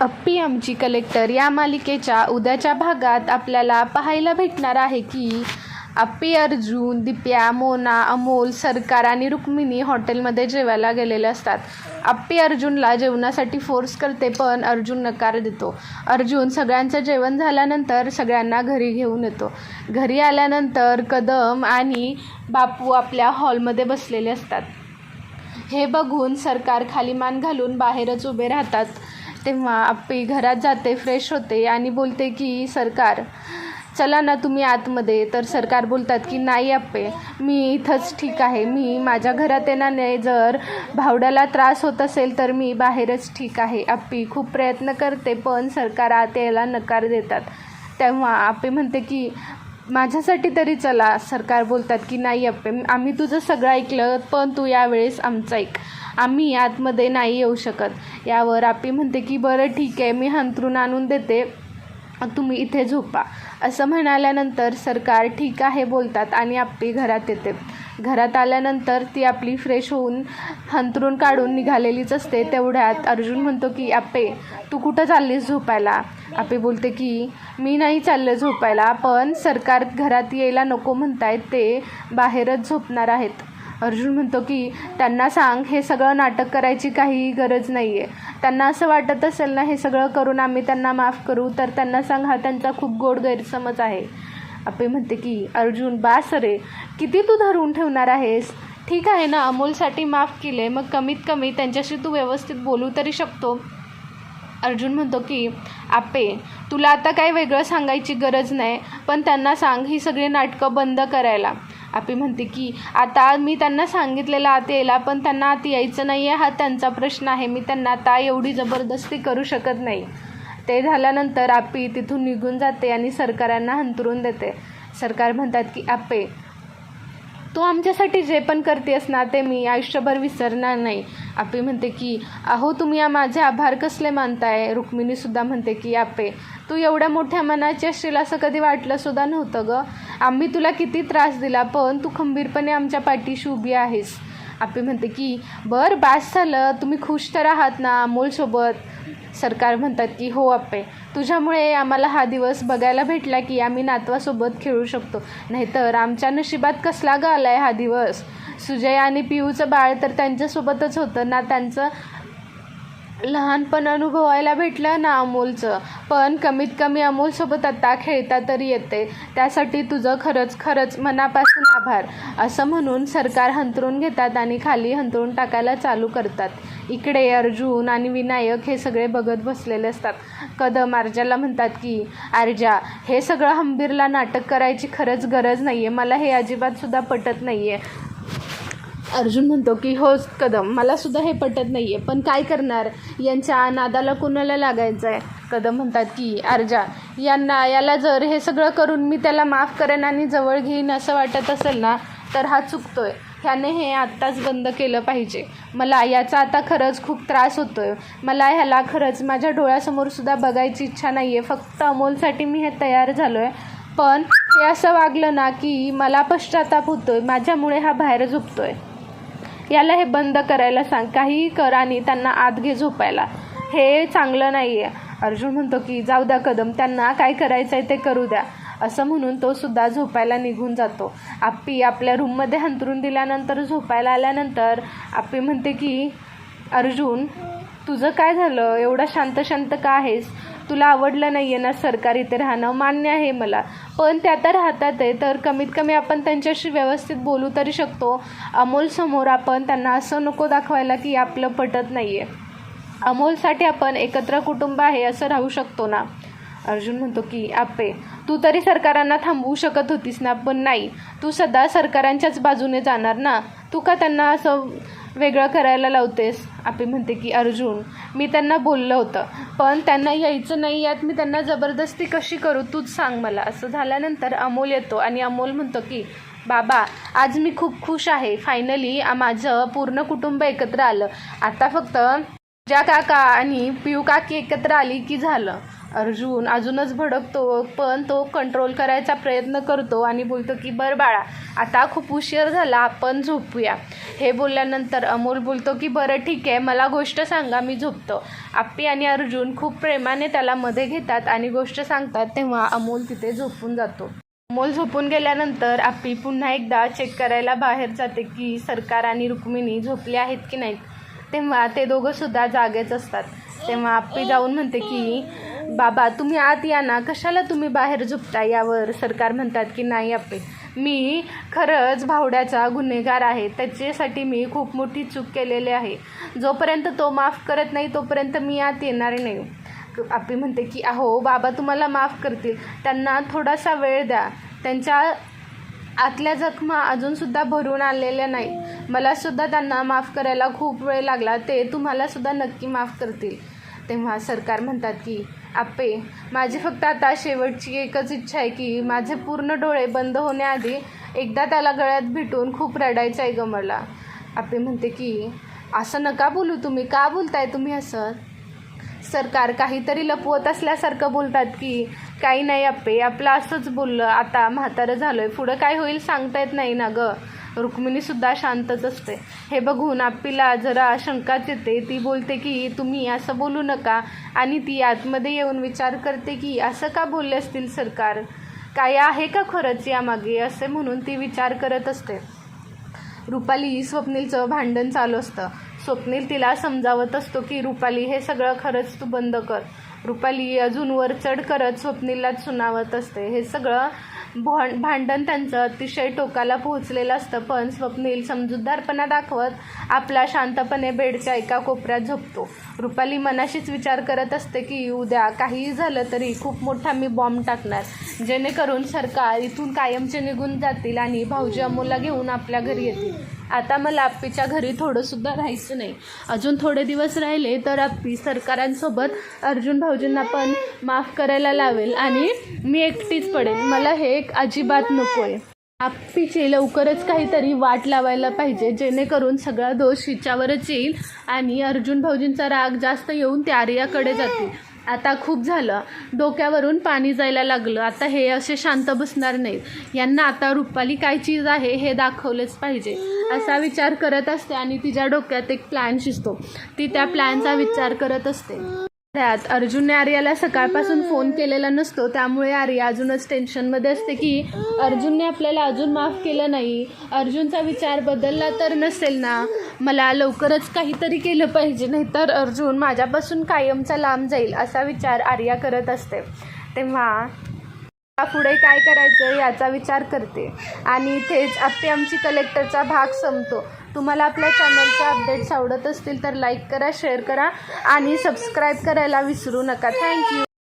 अप्पी आमची कलेक्टर या मालिकेच्या उद्याच्या भागात आपल्याला पाहायला भेटणार आहे की अप्पी अर्जुन दिप्या मोना अमोल सरकार आणि रुक्मिणी हॉटेलमध्ये जेवायला गेलेले असतात. अप्पी अर्जुनला जेवणासाठी फोर्स करते पण अर्जुन नकार देतो. अर्जुन सगळ्यांचं जेवण झाल्यानंतर सगळ्यांना घरी घेऊन येतो. घरी आल्यानंतर कदम आणि बापू आपल्या हॉलमध्ये बसलेले असतात. हे बघून सरकार खाली मान घालून बाहेरच उभे राहतात. तेव्हा आप्पी घरात जाते फ्रेश होते आणि बोलते की सरकार चला ना तुम्ही आतमध्ये. तर सरकार बोलतात की नाही आप्पे मी इथंच ठीक आहे. मी माझ्या घरात येणार नाही जर भावड्याला त्रास होत असेल तर मी बाहेरच ठीक आहे. आप्पी खूप प्रयत्न करते पण सरकार आत यायला नकार देतात. तेव्हा आप्पे म्हणते की माझ्यासाठी तरी चला सरकार बोलतात की नाही अप्पे आम्ही तुझं सगळं ऐकलं पण तू यावेळेस आमचं ऐक. आम्ही आतमध्ये नाही येऊ शकत. यावर आपी म्हणते की बरं ठीक आहे मी हंतरून आणून देते. तुम्ही इथे झोपा. असं म्हणाल्यानंतर सरकार ठीक आहे बोलतात आणि आपली घरात येते घरात आल्यानंतर ती आपली फ्रेश होऊन हंतरून काढून निघालेलीच असते. तेवढ्यात अर्जुन म्हणतो की आप्पे तू कुठं चाललीस झोपायला? आपे बोलते की मी नाही चाललं झोपायला पण सरकार घरात यायला नको म्हणतायत. ते बाहेरच झोपणार आहेत. अर्जुन म्हणतो की त्यांना सांग हे सगळं नाटक करायची काही गरज नाही आहे त्यांना असं वाटत असेल ना हे सगळं करून आम्ही त्यांना माफ करू तर त्यांना सांग हा त्यांचा खूप गोड गैरसमज आहे. आपे म्हणते की अर्जुन बास रे किती तू धरून ठेवणार आहेस? ठीक आहे ना अमोलसाठी माफ केले मग कमीत कमी त्यांच्याशी तू व्यवस्थित बोलू तरी शकतो. अर्जुन म्हणतो की आपे तुला आता काही वेगळं सांगायची गरज नाही पण त्यांना सांग ही सगळी नाटकं बंद करायला. आपी म्हणते की आता मी त्यांना सांगितलेलं आत यायला पण त्यांना आत यायचं नाही आहे हा त्यांचा प्रश्न आहे मी त्यांना आता एवढी जबरदस्ती करू शकत नाही. ते झाल्यानंतर आपी तिथून निघून जाते आणि सरकारांना हंतरून देते. सरकार म्हणतात की आपे तू आमच्यासाठी जे पण करतेस ना ते मी आयुष्यभर विसरणार नाही. आपे म्हणते की अहो तुम्ही माझे आभार कसले मानताय? रुक्मिणीसुद्धा म्हणते की आपे तू एवढ्या मोठ्या मनाची असशील असं कधी वाटलंसुद्धा नव्हतं गं. आम्ही तुला किती त्रास दिला पण तू खंबीरपणे आमच्या पाठीशी उभी आहेस. आपे म्हणते की बर बास झालं तुम्ही खुश तर आहात ना अमोलसोबत सरकार म्हणतात की हो आप्पे. तुझ्यामुळे आम्हाला हा दिवस बघायला भेटला की आम्ही नातवासोबत खेळू शकतो. नाहीतर आमच्या नशिबात कसला ग आला आहे हा दिवस? सुजय आणि पियूचं बाळ तर त्यांच्यासोबतच होतं ना त्यांचं लहानपण अनुभवायला भेटलं ना अमोलचं. पण कमीत कमी अमोलसोबत आता खेळता तरी येते. त्यासाठी तुझं खरंच खरंच मनापासून आभार. असं म्हणून सरकार हंतरून घेतात आणि खाली हंतरून टाकायला चालू करतात. इकडे अर्जुन आणि विनायक हे सगळे बघत बसलेले असतात. कदम आर्जाला म्हणतात की आर्जा हे सगळं हंबीरला नाटक करायची खरंच गरज नाही आहे मला हे अजिबातसुद्धा पटत नाही आहे अर्जुन म्हणतो की होच कदम मला सुद्धा हे पटत नाही आहे पण काय करणार? यांच्या नादाला कुणाला लागायचं आहे कदम म्हणतात की अर्जा यांना याला जर हे सगळं करून मी त्याला माफ करेन आणि जवळ घेईन असं वाटत असेल ना तर हा चुकतो आहे ह्याने हे आत्ताच बंद केलं पाहिजे. मला याचा आता खरंच खूप त्रास होतो आहे मला ह्याला खरंच माझ्या डोळ्यासमोर सुद्धा बघायची इच्छा नाही आहे फक्त अमोलसाठी मी हे तयार झालो आहे पण हे असं वागलं ना की मला पश्चाताप होतो आहे माझ्यामुळे हा बाहेर झोपतोय याला हे बंद करायला सांग. काहीही कर आणि त्यांना आत घे झोपायला. हे चांगलं नाही आहे अर्जुन म्हणतो की जाऊ द्या कदम त्यांना काय करायचं आहे ते करू द्या. असं म्हणून तो सुद्धा झोपायला निघून जातो. आप्पी आपल्या रूममध्ये हंतरून दिल्यानंतर झोपायला आल्यानंतर आप्पी म्हणते की अर्जुन तुझं काय झालं? एवढा शांत शांत का आहेस? तुला आवडलं नाही आहे ना सरकार इथे राहणं? मान्य आहे मला. पण त्या आता राहतात आहे तर कमीत कमी आपण त्यांच्याशी व्यवस्थित बोलू तरी शकतो. अमोलसमोर आपण त्यांना असं नको दाखवायला की आपलं पटत नाही आहे अमोलसाठी आपण एकत्र कुटुंब आहे असं राहू शकतो ना? अर्जुन म्हणतो की आपे तू तरी सरकारांना थांबवू शकत होतीस ना? पण नाही. तू सदा सरकारांच्याच बाजूने जाणार ना? तू का त्यांना असं वेगळं करायला लावतेस. आपी म्हणते की अर्जुन मी त्यांना बोललं होतं पण त्यांना यायचं नाही यात. मी त्यांना जबरदस्ती कशी करू तूच सांग मला. असं झाल्यानंतर अमोल येतो आणि अमोल म्हणतो की बाबा आज मी खूप खुश आहे. फायनली माझं पूर्ण कुटुंब एकत्र आलं. आता फक्त ज्या काका आणि पियू काकी एकत्र आली की झालं. अर्जुन अजूनच भडकतो पण तो कंट्रोल करायचा प्रयत्न करतो आणि बोलतो की बरं बाळा आता खूप उशीर झाला आपण झोपूया. हे बोलल्यानंतर अमोल बोलतो की बरं ठीक आहे मला गोष्ट सांगा मी झोपतो. आप्पी आणि अर्जुन खूप प्रेमाने त्याला मध्ये घेतात आणि गोष्ट सांगतात तेव्हा अमोल तिथे झोपून जातो. अमोल झोपून गेल्यानंतर आप्पी पुन्हा एकदा चेक करायला बाहेर जाते की सरकार आणि रुक्मिणी झोपले आहेत की नाहीत? तेव्हा ते दोघं सुद्धा जागेच असतात. तेव्हा आप्पी जाऊन म्हणते की बाबा तुम्ही आत या ना. कशाला तुम्ही बाहेर झोपता यावर? सरकार म्हणतात की नाही आप्पे. मी खरंच भावड्याचा गुन्हेगार आहे. त्याच्यासाठी मी खूप मोठी चूक केलेली आहे. जोपर्यंत तो माफ करत नाही तोपर्यंत मी आत येणार नाही. आपी म्हणते की अहो बाबा तुम्हाला माफ करतील. त्यांना थोडासा वेळ द्या. त्यांच्या आतल्या जखमा अजूनसुद्धा भरून आलेल्या नाही मलासुद्धा त्यांना माफ करायला खूप वेळ लागला. ते तुम्हालासुद्धा नक्की माफ करतील. तेव्हा सरकार म्हणतात की आप्पे माझी फक्त आता शेवटची एकच इच्छा आहे की माझे पूर्ण डोळे बंद होण्याआधी एकदा त्याला गळ्यात भेटून खूप रडायचं आहे ग मला आप्पे म्हणते की असं नका बोलू तुम्ही. का बोलताय तुम्ही असं? सरकार काहीतरी लपवत असल्यासारखं बोलतात की काही नाही आपे आपलं असंच बोललं. आता म्हातारं झालोय. पुढं काय होईल सांगता येत नाही ना गं. रुक्मिणीसुद्धा शांतच असते. हे बघून आप्पीला जरा शंकाच येते. ती बोलते की तुम्ही असं बोलू नका आणि ती आतमध्ये येऊन विचार करते की असं का बोलले असतील सरकार? काय आहे का खरंच यामागे? असे म्हणून ती विचार करत असते. रुपाली स्वप्नीलचं भांडण चालू असतं. स्वप्नील तिला समजावत असतो की रुपाली हे सगळं खरंच तू बंद कर. रुपाली अजून वर चढ करत स्वप्नीललाच सुनावत असते. हे सगळं भां भांडण त्यांचं अतिशय टोकाला पोहोचलेलं असतं पण स्वप्नील समजूतदारपणा दाखवत आपला शांतपणे बेडच्या एका कोपऱ्यात झोपतो. रुपाली मनाशीच विचार करत असते की उद्या काहीही झालं तरी खूप मोठा मी बॉम्ब टाकणार. जेणेकरून सरकार इथून कायमचे निघून जातील आणि भाऊजी अमोलला घेऊन आपल्या घरी येतील. आता मला आप्पीच्या घरी थोडंसुद्धा राहायचं नाही. अजून थोडे दिवस राहिले तर आप्पी सरकारांसोबत अर्जुन भाऊजींना पण माफ करायला लावेल आणि मी एकटीच पडेल मला हे एक अजिबात नको आहे आप्पीची लवकरच काहीतरी वाट लावायला पाहिजे जेणेकरून सगळा दोष हिच्यावरच येईल आणि अर्जुन भाऊजींचा राग जास्त येऊन त्या आर्याकडे जातील. आता खूप झालं. डोक्यावरून पाणी जायला लागलं. आता हे असे शांत बसणार नाहीत. यांना आता रुपाली काय चीज आहे हे दाखवलंच पाहिजे. असा विचार करत असते आणि तिच्या डोक्यात एक प्लॅन शिजतो. ती त्या प्लॅनचा विचार करत असते. त्यात अर्जुनने आर्याला सकाळपासून फोन केलेला नसतो त्यामुळे आर्या अजूनच टेन्शनमध्ये असते की अर्जुनने आपल्याला अजून माफ केलं नाही. अर्जुनचा विचार बदलला तर नसेल ना? मला लवकरच काहीतरी केलं पाहिजे नाहीतर अर्जुन माझ्यापासून कायमचा लांब जाईल असा विचार आर्या करत असते. तेव्हा पुढे काय करायचं याचा विचार करते. आणि इथेच आप्पे आमची कलेक्टरचा भाग संपतो. तुम्हाला आपल्या चॅनलचे अपडेट्स आवडत असतील तर लाईक करा शेअर करा आणि सबस्क्राईब करायला विसरू नका. थँक्यू